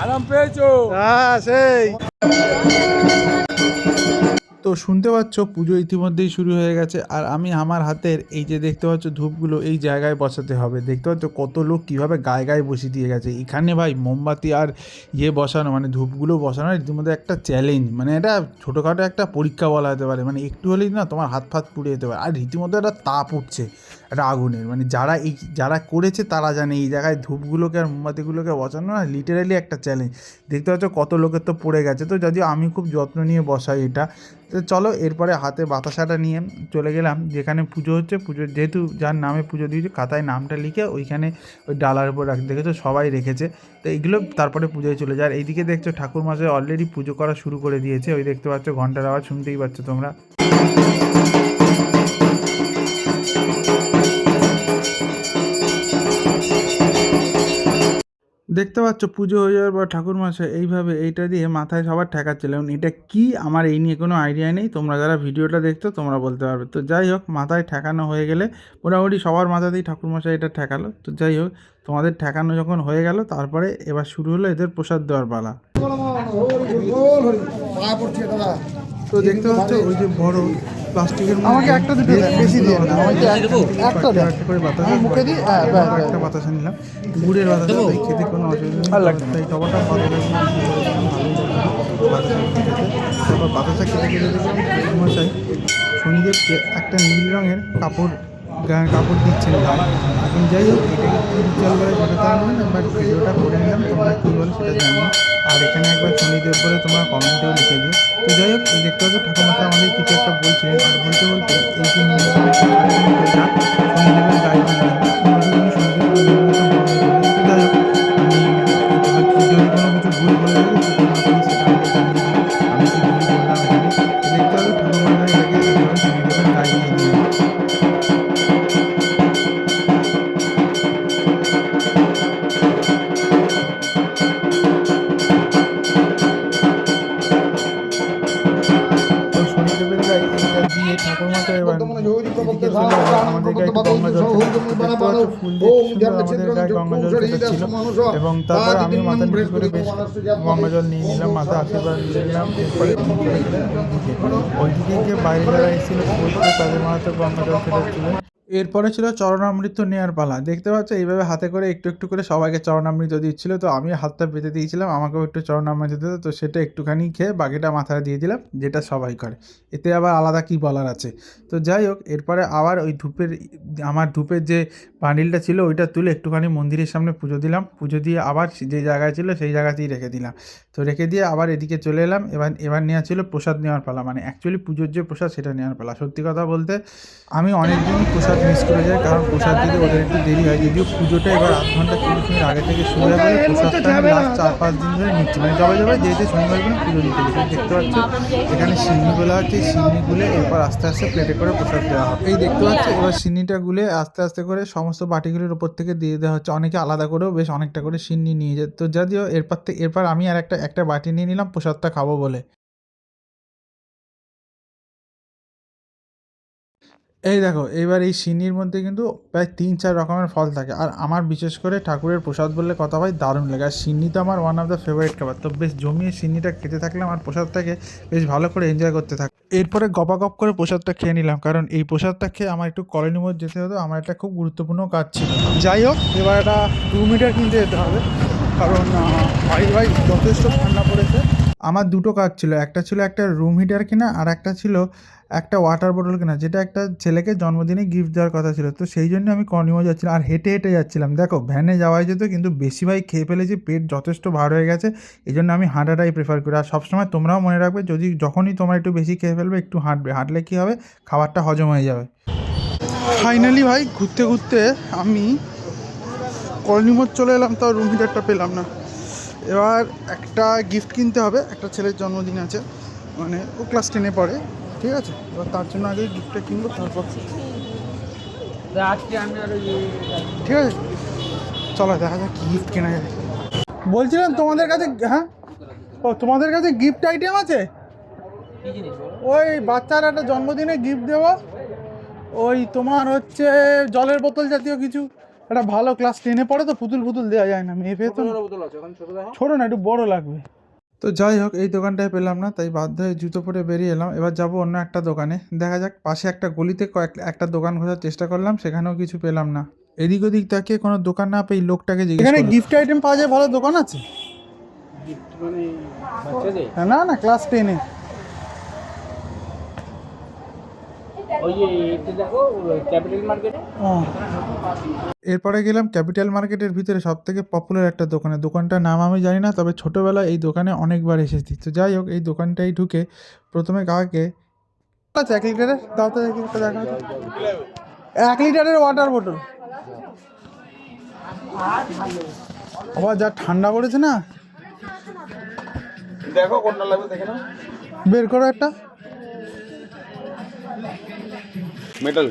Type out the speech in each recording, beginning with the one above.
আরাম পেয়েছ। হ্যাঁ সেই। তো শুনতে পাচ্ছ, পুজো ইতিমধ্যেই শুরু হয়ে গেছে। আর আমি আমার হাতের এই যে দেখতে পাচ্ছ ধূপগুলো, এই জায়গায় বসাতে হবে। দেখতে পাচ্ছ কত লোক কীভাবে গায়ে গায়ে বসিয়ে দিয়ে গেছে। এখানে ভাই মোমবাতি আর ইয়ে বসানো মানে ধূপগুলো বসানো রীতিমতো একটা চ্যালেঞ্জ মানে এটা ছোটোখাটো একটা পরীক্ষা বলা যেতে পারে। মানে একটু হলেই না তোমার হাত ফাত পুড়ে যেতে পারে। আর রীতিমতো একটা তাপ উঠছে, একটা আগুনের। মানে যারা এই, যারা করেছে তারা জানে এই জায়গায় ধূপগুলোকে আর মোমবাতিগুলোকে বসানো না লিটারালি একটা চ্যালেঞ্জ দেখতে পাচ্ছ কত লোকের তো পড়ে গেছে। তো যদিও আমি খুব যত্ন নিয়ে বসাই এটা তো চলো, এরপরে হাতে বাতাসাটা নিয়ে চলে গেলাম, যেখানে পুজো হচ্ছে। পুজো, যেহেতু যার নামে পুজো দিয়েছে, খাতায় নামটা লিখে ওইখানে ওই ডালার উপর রাখ, দেখেছ? সবাই রেখেছে। তো এইগুলো তারপরে পুজোয় চলে যায়। আর এইদিকে দেখছ ঠাকুর মাসে অলরেডি পুজো করা শুরু করে দিয়েছে। ওই দেখতে পাচ্ছ, ঘণ্টার আওয়াজ শুনতেই পাচ্ছ তোমরা। দেখতে পাচ্ছ পুজো হয়ে যাওয়ার পর ঠাকুর মশাই এইভাবে এইটা দিয়ে মাথায় সবার এবং এটা কি আমার এই নিয়ে কোনো আইডিয়া নেই তোমরা যারা ভিডিওটা দেখছ তোমরা বলতে পারবে তো যাই হোক মাথায় ঠেকানো হয়ে গেলে মোটামুটি সবার মাথাতেই ঠাকুর মশাই এটা ঠেকালো তো যাই হোক তোমাদের ঠেকানো যখন হয়ে গেল তারপরে এবার শুরু হলো এদের প্রসাদ দেওয়ার পালা তো দেখতে পাচ্ছ ওই যে বড় প্লাস্টিকের আমাকে একটা দুটো বেশি দিয়ে না আমাকে একটা দেন। একটা করে বাতাসা মুখে দিই একটা বাতাসা নিলাম গুড়ের বাতাসা তাই খেতে কোনো অসুবিধা নেই। ভালো লাগছে তাই টবাটা ভালো লাগছে তারপর বাতাসা খেতে খেতে দেখলাম মশাই শনিদেবকে একটা নীল রঙের কাপড় গায়ে কাপড় দিচ্ছেন ভাই। এখন যাই হোক এটাকে কী রিচুয়াল বলে সেটা তো আমি বাট ভিডিওটা করে নিলাম তোমরা কী বলে সেটা জানি না। আর এখানে একবার শনিদেব বলে তোমরা কমেন্টেও লিখে দিও তো যাই হোক দেখতে পাচ্ছ ঠাকুমাকে আমাদের কিছু একটা বলছিলেন। আর বলতে বলতে এই যে শনিদেবের গঙ্গা জল ছিল এবং তারপর আমি মাথা নিচু করে বেশ গঙ্গা জল নিয়ে নিলাম মাথা আশীর্বাদ নিয়ে নিলাম। এরপরে ওইদিকে গিয়ে বাইরে যারা এসেছিল তাদের মাথাতে গঙ্গা জল ছিল এরপরে ছিল চরণামৃত নেওয়ার পালা। দেখতে পাচ্ছ, এইভাবে হাতে করে একটু একটু করে সবাইকে চরণামৃত দিচ্ছিল। তো আমি হাতটা পেতে দিয়েছিলাম, আমাকেও একটু চরণামৃত দিত তো সেটা একটুখানি খেয়ে বাকিটা মাথায় দিয়ে দিলাম, যেটা সবাই করে। এতে আবার আলাদা কি বলার আছে? তো যাই হোক, এরপরে আবার ওই ধূপের, আমার ধূপের যে বান্ডিলটা ছিল, ওইটা তুলে একটুখানি মন্দিরের সামনে পুজো দিলাম। পুজো দিয়ে আবার যে জায়গায় ছিল, সেই জায়গাতেই রেখে দিলাম। তো রেখে দিয়ে আবার এদিকে চলে এলাম। এবার এবার নেওয়া ছিল প্রসাদ নেওয়ার পালা। মানে অ্যাকচুয়ালি পুজোর যে প্রসাদ, সেটা নেওয়ার পালা। সত্যি কথা বলতে, আমি অনেক দিনই মিস করে যাই কারণ প্রসাদ দিতে ওদের একটু দেরি হয়। যদিও পুজোটা এবার আধ ঘণ্টা চল্লিশ মিনিট আগে থেকে শুরু হয়ে গেলে প্রসাদটা আমি লাস্ট চার পাঁচ দিন ধরে নিচ্ছি। মানে জবে জবে যেহেতু শনিবার করে পুজো দিতে গেছি দেখতে পাচ্ছ? এখানে সিন্নি গুলো আছে সিন্নি গুলে এরপর আস্তে আস্তে প্লেটে করে প্রসাদ দেওয়া হবে। এই দেখতে পাচ্ছ এবার সিন্নিটা গুলে আস্তে আস্তে করে সমস্ত বাটিগুলির উপর থেকে দিয়ে দেওয়া হচ্ছে। অনেকে আলাদা করেও বেশ অনেকটা করে সিন্নি নিয়ে যায়। তো যদিও এরপর থেকে এরপর আমি আর একটা একটা বাটি নিয়ে নিলাম প্রসাদটা খাব বলে। এই দেখো, এইবার এই সিন্নির মধ্যে কিন্তু প্রায় তিন, চার রকমের ফল থাকে। আর আমার বিশেষ করে ঠাকুরের প্রসাদ বললে কথা ভাই দারুণ লাগে। আর সিন্নি তো আমার ওয়ান অফ দ্য ফেভারিট খাবার। তো বেশ জমিয়ে সিন্নিটা খেতে থাকলাম আর প্রসাদটাকে বেশ ভালো করে এনজয় করতে থাক এরপরে গপাগপ করে প্রসাদটা খেয়ে নিলাম। কারণ এই প্রসাদটা খেয়ে আমার একটু কলোনি মোড় যেতে হতো। আমার একটা খুব গুরুত্বপূর্ণ কাজ ছিল। যাই হোক, এবার একটা টু মিটার কিনতে যেতে হবে। কারণ ভাই ভাই যথেষ্ট ঠান্ডা পড়েছে। আমার দুটো কাজ ছিল, একটা ছিল একটা রুম হিটার কেনা আর একটা ছিল একটা ওয়াটার বোতল কেনা, যেটা একটা ছেলেকে জন্মদিনে গিফট দেওয়ার কথা ছিল। তো সেই জন্য আমি কর্নিমো যাচ্ছিলাম আর হেঁটে হেঁটে যাচ্ছিলাম। দেখো ভ্যানে যাওয়াই যেত কিন্তু বেশি ভাই খেয়ে ফেলেছি, পেট যথেষ্ট ভার হয়ে গেছে এই জন্য আমি হাঁটাটাই প্রেফার করি। আর সবসময় তোমরাও মনে রাখবে, যদি যখনই তোমরা একটু বেশি খেয়ে ফেলবে, একটু হাঁটবে, হাঁটলে কী হবে? খাবারটা হজম হয়ে যাবে। ফাইনালি ভাই, ঘুরতে ঘুরতে আমি কর্নিমোড় চলে এলাম, তাও রুম হিটারটা পেলাম না। এবার একটা গিফট কিনতে হবে একটা ছেলের জন্মদিন আছে মানে ও ক্লাস টেনে পড়ে ঠিক আছে? এবার তার জন্য আগে গিফটটা কিনবো তারপর আজকে আমি আর ঠিক আছে? চলো দেখা যাক গিফট কেনা যায়। বলছিলাম তোমাদের কাছে হ্যাঁ? ও তোমাদের কাছে গিফট আইটেম আছে? ওই বাচ্চার একটা জন্মদিনে গিফট দেবো। ওই তোমার হচ্ছে জলের বোতল জাতীয় কিছু। একটা ভালো ক্লাস টেনে পড়ে তো পুতুল পুতুল দেওয়া যায় না মেয়ে পেয়ে তো ছোট না একটু বড় লাগবে। তো যাই হোক এই দোকানটায় পেলাম না তাই বাধ্য হয়ে জুতো পরে বেরিয়ে এলাম। এবার যাব অন্য একটা দোকানে। দেখা যাক পাশে একটা গলিতে কয়েক একটা দোকান খোঁজার চেষ্টা করলাম সেখানেও কিছু পেলাম না। এদিক ওদিক তাকিয়ে কোনো দোকান না পেয়ে লোকটাকে জিজ্ঞেস এখানে গিফট আইটেম পাওয়া যায় ভালো দোকান আছে? গিফট মানে বাচ্চাদের? না না ক্লাস টেনে ওই যে এতে দেখো ক্যাপিটাল মার্কেটে এরপরে গেলাম ক্যাপিটাল মার্কেটের ভিতরে সব থেকে পপুলার একটা দোকানে। দোকানটার নাম আমি জানি না তবে ছোটোবেলায় এই দোকানে অনেকবার এসেছি। তো যাই হোক এই দোকানটাই ঢুকে প্রথমে কাকে? আচ্ছা এক লিটারের? দাও তো দেখি এক লিটারের ওয়াটার বোতল আবার যা ঠান্ডা পড়েছে না? দেখো কোনটা লাগবে দেখে নাও। বের করো একটা। মেটাল।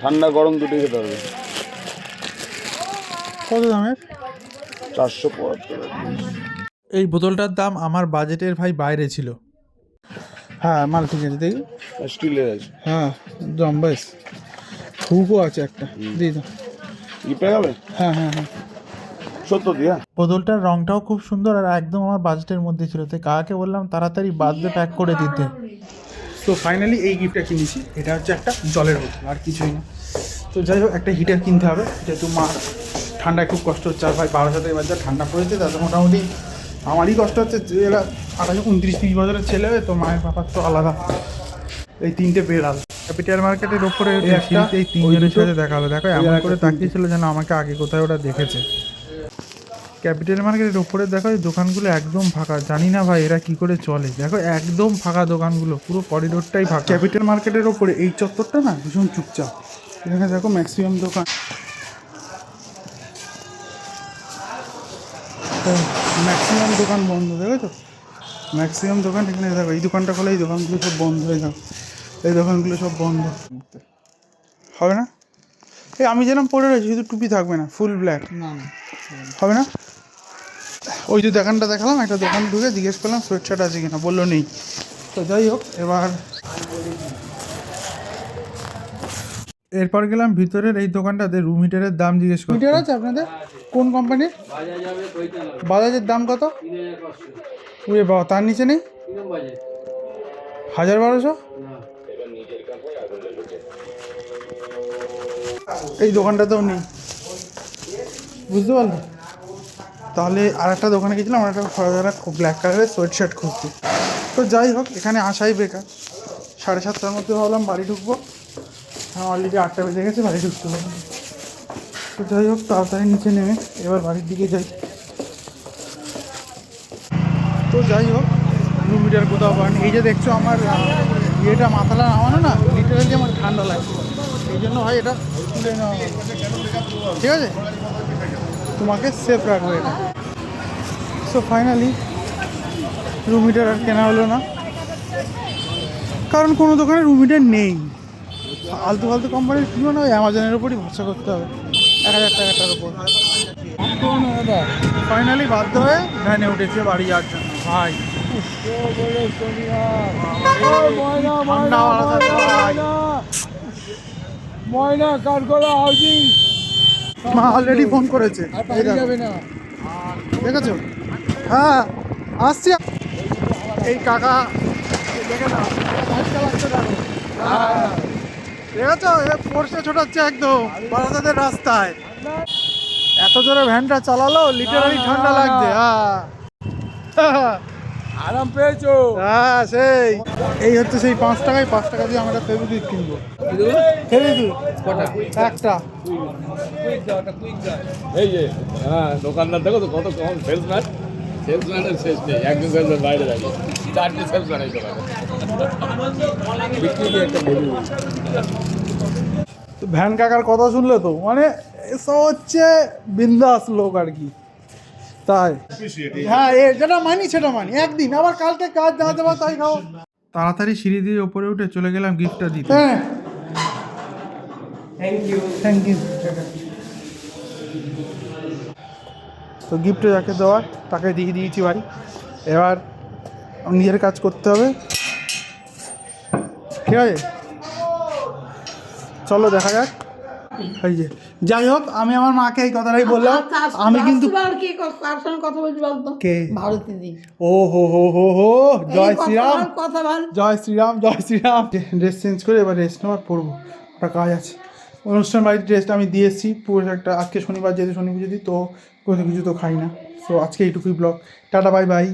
ঠান্ডা গরম দুটোই খেতে হবে। কত দামের? চারশো এই বোতলটার দাম আমার বাজেটের ভাই বাইরে ছিল। হ্যাঁ মাল ঠিক আছে দেখি। স্টিলের আছে। হ্যাঁ একদম বেশ হুকও আছে একটা। দিয়ে দাও। গিফটে যাবে? হ্যাঁ হ্যাঁ হ্যাঁ। সত্তর দিয়া? বোতলটার রংটাও খুব সুন্দর আর একদম আমার বাজেটের মধ্যে ছিল। তাই কাকাকে বললাম তাড়াতাড়ি বার্থডে প্যাক করে দিতে। তো ফাইনালি এই গিফটটা কিনেছি। এটা হচ্ছে একটা জলের বোতল আর কিছুই না। তো যাই হোক একটা হিটার কিনতে হবে যেহেতু মা ঠান্ডায় খুব কষ্ট হচ্ছে আর ভাই বারো সাথে এবার যা ঠান্ডা পড়েছে তাতে মোটামুটি আমারই কষ্ট হচ্ছে। যে এরা আঠাশ উনত্রিশ তিরিশ বছরের ছেলে তো মায়ের বাবার তো আলাদা। এই তিনটে বেড়াল। ক্যাপিটাল মার্কেটের ওপরে এই তিনজনের সাথে দেখা হলো। দেখো এমন করে তাকিয়েছিল যেন আমাকে আগে কোথায় ওরা দেখেছে। ক্যাপিটাল মার্কেটের ওপরে দেখো এই দোকানগুলো একদম ফাঁকা। জানি না ভাই এরা কি করে চলে। দেখো একদম ফাঁকা দোকানগুলো পুরো করিডোরটাই ফাঁকা। ক্যাপিটাল মার্কেটের ওপরে এই চত্বরটা না ভীষণ চুপচাপ। এখানে দেখো ম্যাক্সিমাম দোকান। ম্যাক্সিমাম দোকান বন্ধ দেখো তো ম্যাক্সিমাম দোকান এখানে দেখো এই দোকানটা খোলা এই দোকানগুলো সব বন্ধ হয়ে যাবে এই দোকানগুলো সব বন্ধ। হবে না? এই আমি যেরকম পরে রয়েছি শুধু টুপি থাকবে না ফুল ব্ল্যাক। না না। হবে না? ওই যে দোকানটা দেখালাম, একটা দোকান ঢুকে জিজ্ঞেস করলাম সোয়েটশার্ট আছে কিনা? বলল, নেই। তো যাই হোক, এবার এরপর গেলাম ভিতরের এই দোকানটাতে রুম হিটারের দাম জিজ্ঞেস করতে হিটার আছে আপনাদের? কোন কোম্পানির বাজাজের দাম কত? উয়ে বাবা, তার নিচে নেই? হাজার বারোশো? এই দোকানটাতেও নেই। বুঝতে পারলে? তাহলে আর একটা দোকানে গেছিলাম, আর একটা খুব ব্ল্যাক কালারের সোয়েট শার্ট খুঁজতে তো যাই হোক, এখানে আসাই বেকার। সাড়ে সাতটার মধ্যে ভাবলাম বাড়ি ঢুকবো। হ্যাঁ অলরেডি আটটা বেজে গেছে, বাড়ি ঢুকতে হবে। তো যাই হোক, তাড়াতাড়ি নিচে নেমে এবার বাড়ির দিকে যাই। তো যাই হোক দু মিটার কোথাও পারেন এই যে দেখছ আমার ইয়েটা মাথাটা নামানো না লিটারালি আমার ঠান্ডা লাগছে। এই জন্য হয় এটা। ঠিক আছে? তোমাকে সেফ রাখব। এটা সো ফাইনালি রুম হিটার আর কেনা হলো না। কারণ কোনো দোকানে রুম হিটার নেই। আলতু ফালতু কোম্পানির কিনো না অ্যামাজনের উপরই ভরসা করতে হবে। এক হাজার টাকাটার উপর। ফাইনালি বাধ্য হয়ে ভ্যানে উঠেছে বাড়ি যাওয়ার জন্য। ভাই ময়না কাঠগোলা হাউজিং? মা অলরেডি ফোন করেছে। দেখেছ? হ্যাঁ আসছি। এই কাকা। হ্যাঁ। দেখেছ? এ ফোর্সে ছোটাচ্ছে একদম রাস্তায়। এত জোরে ভ্যানটা চালালো লিটারালি ঠান্ডা লাগছে হ্যাঁ। আরাম পেয়েছ? হ্যাঁ সেই। এই হচ্ছে সেই পাঁচ টাকায় পাঁচ টাকা দিয়ে আমরা ফেভিকুইক কিনবো। ফেভিকুইক কটা? একটা। একটা এই যে হ্যাঁ দোকানদার দেখো তো কত কম সেলসম্যান সেলসম্যানের শেষ নেই একজন সেলসম্যান বাইরে দাঁড়িয়ে। চারটে সেলসম্যান এই দোকানে। বিক্রি একটা তো ভ্যান কাকার কথা শুনলে তো? মানে এসব হচ্ছে বিন্দাস লোক আর কি। তাই? হ্যাঁ এ যেটা মানি সেটা মানি। একদিন। আবার কালকে কাজ যা দেওয়া তাই খাও। তাড়াতাড়ি সিঁড়ি দিয়ে ওপরে উঠে চলে গেলাম গিফটটা দিতে। হ্যাঁ। থ্যাংক ইউ থ্যাংক ইউ তো গিফট যাকে দেওয়ার তাকে দিয়ে দিয়েছি ভাই। এবার নিজের কাজ করতে হবে। ঠিক আছে? চলো দেখা যাক। এই যে যাই হোক আমি আমার মাকে এই কথাটাই বললাম। আচ্ছা, আমি কিন্তু আর কার সঙ্গে কথা বলছি বলতো কে? ভারতী দি। ও হো হো হো হো জয় শ্রীরাম। কথা বল। জয় শ্রীরাম জয় শ্রীরাম। ড্রেস চেঞ্জ করে এবার রেস্ট নেওয়ার পরবো। একটা কাজ আছে। অনুষ্ঠান বাড়ির ড্রেসটা আমি দিয়ে এসেছি পুরো একটা আজকে শনিবার যেহেতু শনি পুজো দিই তো কোনো কিছু তো খাই না। সো আজকে এইটুকুই ব্লগ টাটা বাই বাই